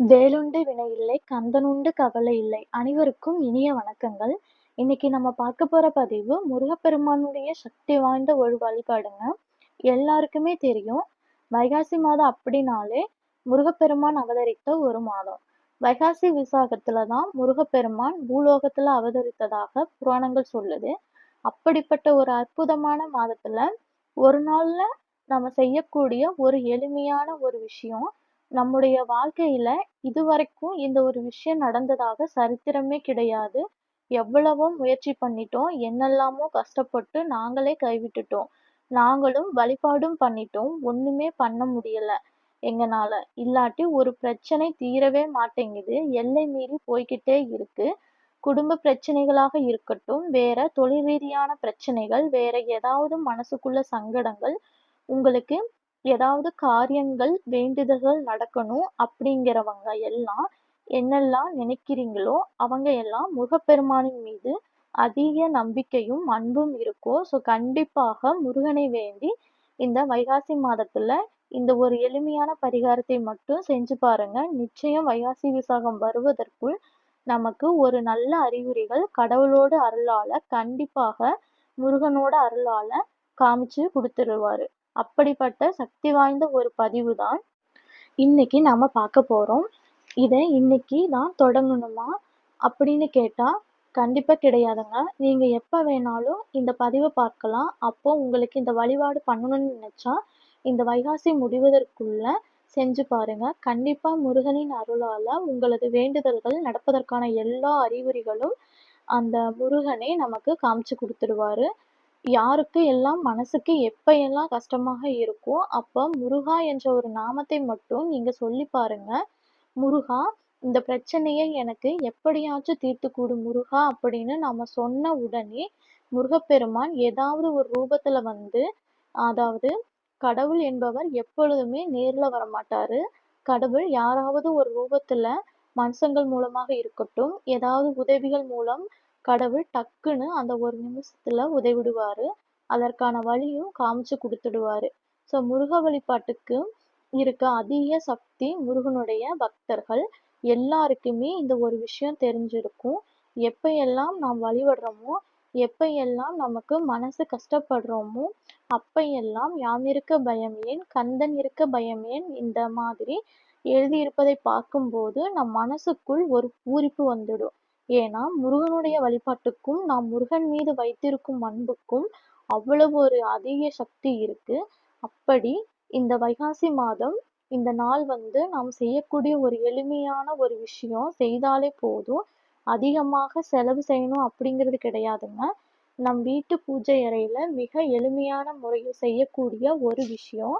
வேலுண்டு வினையில்லை கந்தனுண்டு கவலை இல்லை. அனைவருக்கும் இனிய வணக்கங்கள். இன்னைக்கு நம்ம பார்க்க போற பதிவு முருகப்பெருமானுடைய சக்தி வாய்ந்த ஒரு வழிபாடுங்க. எல்லாருக்குமே தெரியும். வைகாசி மாதம் அப்படின்னாலே முருகப்பெருமான் அவதரித்த ஒரு மாதம். வைகாசி விசாகத்துல தான் முருகப்பெருமான் பூலோகத்துல அவதரித்ததாக புராணங்கள் சொல்லுது. அப்படிப்பட்ட ஒரு அற்புதமான மாதத்துல ஒரு நாள்ல நம்ம செய்யக்கூடிய ஒரு எளிமையான ஒரு விஷயம் நம்முடைய வாழ்க்கையில இதுவரைக்கும் இந்த ஒரு விஷயம் நடந்ததாக சரித்திரமே கிடையாது. எவ்வளவோ முயற்சி பண்ணிட்டோம். என்னெல்லாமோ கஷ்டப்பட்டு நாங்களே கைவிட்டுட்டோம். நாங்களும் வழிபாடும் பண்ணிட்டோம். ஒண்ணுமே பண்ண முடியல. எங்கனால. இல்லாட்டி ஒரு பிரச்சனை தீரவே மாட்டேங்குது. எல்லை மீறி போய்கிட்டே இருக்கு. குடும்ப பிரச்சனைகளாக இருக்கட்டும் வேற தொழில் ரீதியான பிரச்சனைகள் வேற ஏதாவது மனசுக்குள்ள சங்கடங்கள் உங்களுக்கு ஏதாவது காரியங்கள் வேண்டுதல்கள் நடக்கணும் அப்படிங்கிறவங்க எல்லாம் என்னெல்லாம் நினைக்கிறீங்களோ அவங்க எல்லாம் முருகப்பெருமானின் மீது அதிக நம்பிக்கையும் அன்பும் இருக்கும் ஸோ கண்டிப்பாக முருகனை வேண்டி இந்த வைகாசி மாதத்துல இந்த ஒரு எளிமையான பரிகாரத்தை மட்டும் செஞ்சு பாருங்க. நிச்சயம் வைகாசி விசாகம் வருவதற்குள் நமக்கு ஒரு நல்ல அறிகுறிகள் கடவுளோட அருளால கண்டிப்பாக முருகனோட அருளால காமிச்சு கொடுத்துருவாரு. அப்படிப்பட்ட சக்தி வாய்ந்த ஒரு பதிவு தான் இன்னைக்கு நாம பார்க்க போறோம். இதை இன்னைக்கு தான் தொடங்கணுமா? அப்படின்னு கேட்டா கண்டிப்பா கிடையாதுங்க. நீங்க எப்ப வேணாலும் இந்த பதிவை பார்க்கலாம். அப்போ உங்களுக்கு இந்த வழிபாடு பண்ணணும்னு நினைச்சா இந்த வைகாசி முடிவதற்குள்ள செஞ்சு பாருங்க. கண்டிப்பா முருகனின் அருளால உங்களது வேண்டுதல்கள் நடப்பதற்கான எல்லா அறிகுறிகளும் அந்த முருகனே நமக்கு காமிச்சு கொடுத்துருவாரு யாருக்கு எல்லாம் மனசுக்கு எப்ப எல்லாம் கஷ்டமாக இருக்கோ அப்ப முருகா என்ற ஒரு நாமத்தை மட்டும் நீங்க சொல்லி பாருங்க. முருகா இந்த பிரச்சனையை எனக்கு எப்படியாச்சும் தீர்த்து கூடு முருகா அப்படின்னு நாம சொன்ன உடனே முருகப்பெருமான் ஏதாவது ஒரு ரூபத்துல வந்து அதாவது கடவுள் என்பவர் எப்பொழுதுமே நேர்ல வரமாட்டாரு. கடவுள் யாராவது ஒரு ரூபத்துல மனுஷங்கள் மூலமாக இருக்கட்டும் ஏதாவது உதவிகள் மூலம் கடவுள் டக்குன்னு அந்த ஒரு நிமிஷத்துல உதவிடுவாரு. அதற்கான வழியும் காமிச்சு கொடுத்துடுவாரு. ஸோ முருக வழிபாட்டுக்கு இருக்க அதிக சக்தி முருகனுடைய பக்தர்கள் எல்லாருக்குமே இந்த ஒரு விஷயம் தெரிஞ்சிருக்கும். எப்ப எல்லாம் நாம் வழிபடுறோமோ எப்பையெல்லாம் எல்லாம் நமக்கு மனசு கஷ்டப்படுறோமோ அப்பையெல்லாம் எல்லாம் யாம் இருக்க பயம் ஏன் கந்தன் இருக்க பயம் ஏன் இந்த மாதிரி எழுதியிருப்பதை பார்க்கும்போது நம் மனசுக்குள் ஒரு பூரிப்பு வந்துடும். ஏன்னா முருகனுடைய வழிபாட்டுக்கும் நாம் முருகன் மீது வைத்திருக்கும் அன்புக்கும் அவ்வளவு ஒரு அதிக சக்தி இருக்கு. அப்படி இந்த வைகாசி மாதம் இந்த நாள் வந்து நாம் செய்யக்கூடிய ஒரு எளிமையான ஒரு விஷயம் செய்தாலே போதும். அதிகமாக செலவு செய்யணும் அப்படிங்கிறது கிடையாதுங்க. நம் வீட்டு பூஜை அறையில மிக எளிமையான முறையில் செய்யக்கூடிய ஒரு விஷயம்.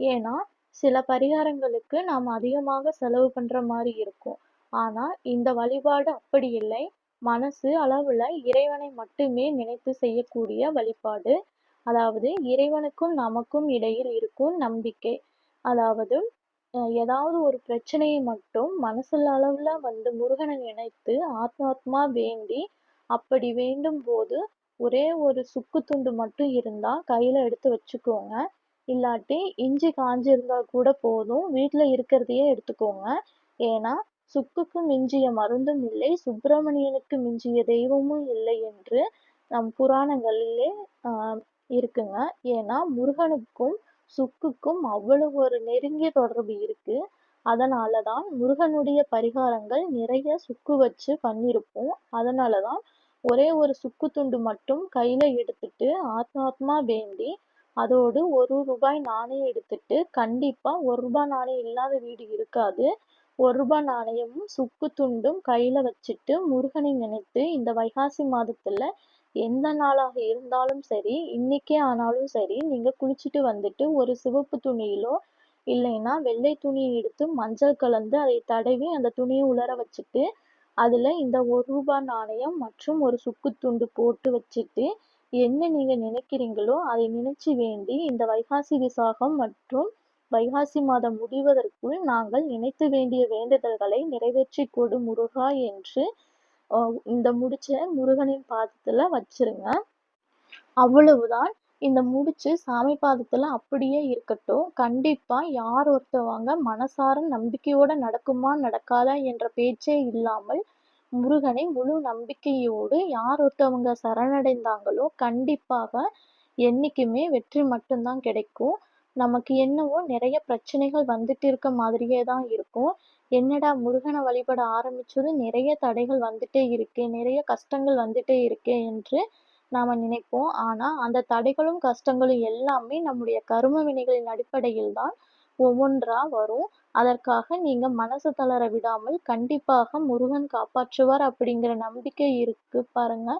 ஏன்னா சில பரிகாரங்களுக்கு நாம் அதிகமாக செலவு பண்ற மாதிரி இருக்கும். ஆனா இந்த வழிபாடு அப்படி இல்லை. மனசு அளவுல இறைவனை மட்டுமே நினைத்து செய்யக்கூடிய வழிபாடு. அதாவது இறைவனுக்கும் நமக்கும் இடையில் இருக்கும் நம்பிக்கை. அதாவது ஏதாவது ஒரு பிரச்சனையை மட்டும் மனசுல அளவுல வந்து முருகனை நினைத்து ஆத்மாத்மா வேண்டி அப்படி வேண்டும் போது ஒரே ஒரு சுக்கு துண்டு மட்டும் இருந்தா கையில எடுத்து வச்சுக்கோங்க. இல்லாட்டி இஞ்சி காஞ்சி இருந்தா கூட போதும். வீட்டுல இருக்கிறதையே எடுத்துக்கோங்க. ஏன்னா சுக்குக்கு மிஞ்சிய மருந்தும் இல்லை சுப்பிரமணியனுக்கு மிஞ்சிய தெய்வமும் இல்லை என்று நம் புராணங்களிலே ஆஹ் இருக்குங்க. ஏன்னா முருகனுக்கும் சுக்குக்கும் அவ்வளவு ஒரு நெருங்கிய தொடர்பு இருக்கு. அதனாலதான் முருகனுடைய பரிகாரங்கள் நிறைய சுக்கு வச்சு பண்ணிருப்போம் அதனாலதான் ஒரே ஒரு சுக்கு துண்டு மட்டும் கையில எடுத்துட்டு ஆத்மாத்மா வேண்டி அதோடு ஒரு ரூபாய் நாணயம் எடுத்துட்டு கண்டிப்பா ஒரு ரூபாய் நாணயம் இல்லாத வீடு இருக்காது. ஒரு ரூபாய் நாணயமும் சுக்கு துண்டும் கையில வச்சுட்டு முருகனை நினைத்து இந்த வைகாசி மாதத்துல எந்த நாளாக இருந்தாலும் சரி இன்னைக்கே ஆனாலும் சரி நீங்க குளிச்சுட்டு வந்துட்டு ஒரு சிவப்பு துணியிலோ இல்லைன்னா வெள்ளை துணியை எடுத்து மஞ்சள் கலந்து அதை தடவி அந்த துணியை உலர வச்சுட்டு அதுல இந்த ஒரு ரூபாய் நாணயம் மற்றும் ஒரு சுக்கு துண்டு போட்டு வச்சுட்டு என்ன நீங்க நினைக்கிறீங்களோ அதை நினைச்சு வேண்டி இந்த வைகாசி விசாகம் மற்றும் வைகாசி மாதம் முடிவதற்குள் நாங்கள் நினைத்து வேண்டிய வேண்டுதல்களை நிறைவேற்றி கொடு முருகா என்று இந்த முடிச்ச முருகனின் பாதத்துல வச்சிருங்க அவ்வளவுதான் இந்த முடிச்சு சாமி பாதத்துல அப்படியே இருக்கட்டும். கண்டிப்பா யார் ஒருத்தவங்க மனசார நம்பிக்கையோட நடக்குமா, நடக்காதா என்ற பேச்சே இல்லாமல், முருகனை முழு நம்பிக்கையோடு யார் ஒருத்தவங்க சரணடைந்தாங்களோ, கண்டிப்பாக என்னைக்குமே வெற்றி மட்டும் தான் கிடைக்கும். நமக்கு என்னவோ நிறைய பிரச்சனைகள் வந்துட்டு இருக்க மாதிரியே தான் இருக்கும். என்னடா முருகனை வழிபட ஆரம்பிச்சதும் நிறைய தடைகள் வந்துட்டே இருக்கு நிறைய கஷ்டங்கள் வந்துட்டே இருக்கு என்று நாம நினைப்போம். ஆனா அந்த தடைகளும், கஷ்டங்களும் எல்லாமே நம்முடைய கரும வினைகளின் அடிப்படையில் தான் ஒவ்வொன்றா வரும். அதற்காக நீங்க மனசு தளர விடாமல் கண்டிப்பாக முருகன் காப்பாற்றுவார் அப்படிங்கிற நம்பிக்கை இருக்கு பாருங்க.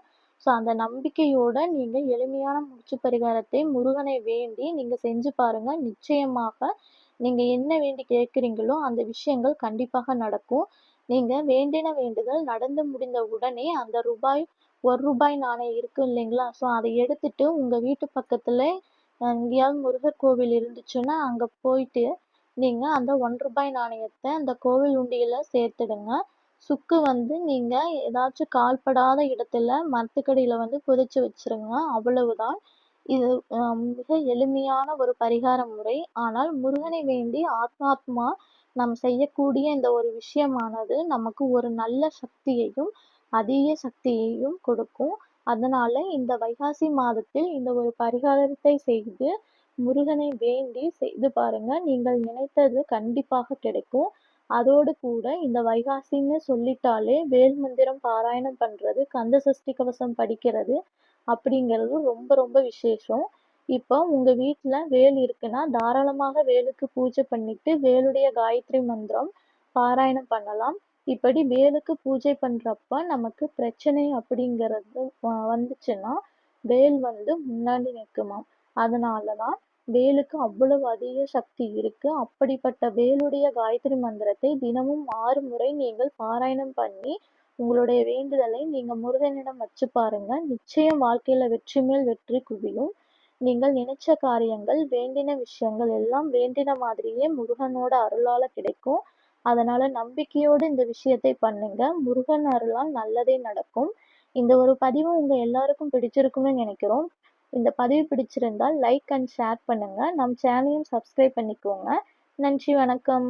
ஸோ அந்த நம்பிக்கையோட நீங்கள் எளிமையான மூச்சு பரிகாரத்தை முருகனை வேண்டி நீங்கள் செஞ்சு பாருங்கள் நிச்சயமாக நீங்கள் என்ன வேண்டி கேட்குறீங்களோ அந்த விஷயங்கள் கண்டிப்பாக நடக்கும். நீங்கள் வேண்டின வேண்டுதல் நடந்து முடிந்த உடனே அந்த ரூபாய் ஒரு ரூபாய் நாணயம் இருக்கு இல்லைங்களா? ஸோ அதை எடுத்துட்டு உங்கள் வீட்டு பக்கத்தில் எங்கேயாவது முருகர் கோவில் இருந்துச்சுன்னா அங்கே போயிட்டு நீங்கள் அந்த ஒன் ரூபாய் நாணயத்தை அந்த கோவில் உண்டியில் சேர்த்துடுங்க. சுக்கு வந்து நீங்க ஏதாச்சும் கால்படாத இடத்துல மரத்துக்கடியில வந்து புதைச்சு வச்சிருங்க. அவ்வளவுதான். இது மிக எளிமையான ஒரு பரிகார முறை. ஆனால் முருகனை வேண்டி ஆத்மாத்மா நாம் செய்யக்கூடிய இந்த ஒரு விஷயமானது நமக்கு ஒரு நல்ல சக்தியையும், அதிக சக்தியையும் கொடுக்கும். அதனால இந்த வைகாசி மாதத்தில் இந்த ஒரு பரிகாரத்தை செய்து முருகனை வேண்டி செய்து பாருங்க. நீங்கள் நினைத்தது கண்டிப்பாக கிடைக்கும். அதோடு கூட இந்த வைகாசின்னு சொல்லிட்டாலே வேல் மந்திரம் பாராயணம் பண்றது, கந்த சஷ்டி கவசம் படிக்கிறது அப்படிங்கிறது ரொம்ப ரொம்ப விசேஷம். இப்போ உங்க வீட்டில் வேல் இருக்குன்னா தாராளமாக வேலுக்கு பூஜை பண்ணிட்டு வேலுடைய காயத்ரி மந்திரம் பாராயணம் பண்ணலாம். இப்படி வேலுக்கு பூஜை பண்றப்ப நமக்கு பிரச்சனை அப்படிங்கிறது வந்துச்சுன்னா வேல் வந்து முன்னாடி நிற்குமாம். அதனால தான் வேலுக்கு அவ்வளவு அதிக சக்தி இருக்கு. அப்படிப்பட்ட வேலுடைய காயத்ரி மந்திரத்தை தினமும் ஆறு முறை நீங்கள் பாராயணம் பண்ணி உங்களுடைய வேண்டுதலை நீங்க முருகனிடம் வச்சு பாருங்க. நிச்சயம் வாழ்க்கையில வெற்றி மேல் வெற்றி குவியும். நீங்கள் நினைச்ச காரியங்கள், வேண்டின விஷயங்கள் எல்லாம் வேண்டின மாதிரியே முருகனோட அருளால கிடைக்கும். அதனால நம்பிக்கையோடு இந்த விஷயத்தை பண்ணுங்க. முருகன் அருளால் நல்லதே நடக்கும். இந்த ஒரு பதிவு உங்க எல்லாருக்கும் பிடிச்சிருக்கும்னு நினைக்கிறோம். இந்த பதிவு பிடிச்சிருந்தால் லைக் அண்ட் ஷேர் பண்ணுங்கள் நம் சேனலையும் சப்ஸ்கிரைப் பண்ணிக்கோங்க. நன்றி வணக்கம்.